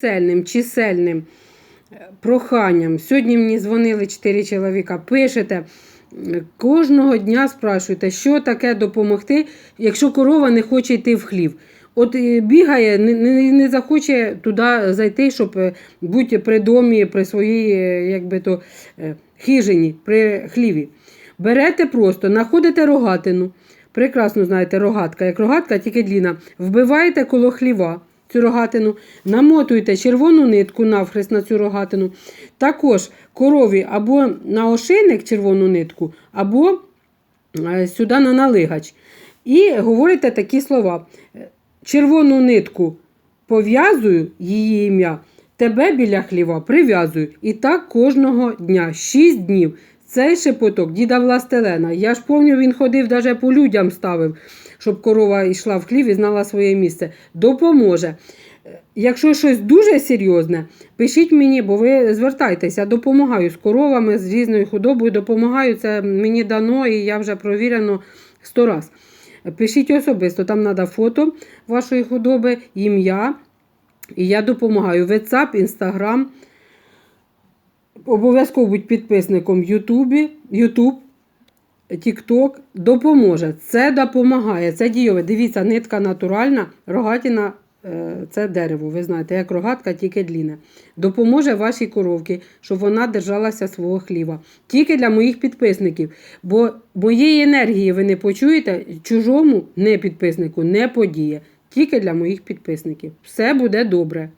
Цельним, чисельним е, проханням. Сьогодні мені дзвонили чотири чоловіка, пишете. е, Кожного дня спрашуєте, що таке допомогти, якщо корова не хоче йти в хлів. От е, бігає, не, не, захоче туди зайти, щоб бути при домі, при своїй якби то, хижині, при хліві. Берете просто, знаходите рогатину. Прекрасно знаєте, рогатка, як рогатка, тільки дліна. Вбиваєте коло хліва цю рогатину, намотуєте червону нитку навхрест на цю рогатину. Також корові або на ошейник червону нитку, або е, сюди на налигач. І говорите такі слова. Червону нитку пов'язую її ім'я, тебе біля хліва прив'язую. І так кожного дня, 6 днів. Цей шепоток діда Властелена. Я ж пам'ятаю, він ходив, навіть по людям ставив, щоб корова йшла в хлів і знала своє місце. Допоможе. Якщо щось дуже серйозне, пишіть мені, бо ви звертайтеся, допомагаю з коровами, з різною худобою, допомагаю. Це мені дано і я вже провірено сто раз. Пишіть особисто, там треба фото вашої худоби, ім'я. І я допомагаю. WhatsApp, Instagram. Обов'язково будь підписником Ютубі, YouTube, TikTok. Допоможе. Це допомагає. Це дійове. Дивіться, нитка натуральна, рогатина е, це дерево. Ви знаєте, як рогатка, тільки длінне. Допоможе вашій коровці, щоб вона держалася свого хліва. Тільки для моїх підписників. Бо моєї енергії ви не почуєте, чужому не підписнику не подіє. Тільки для моїх підписників. Все буде добре.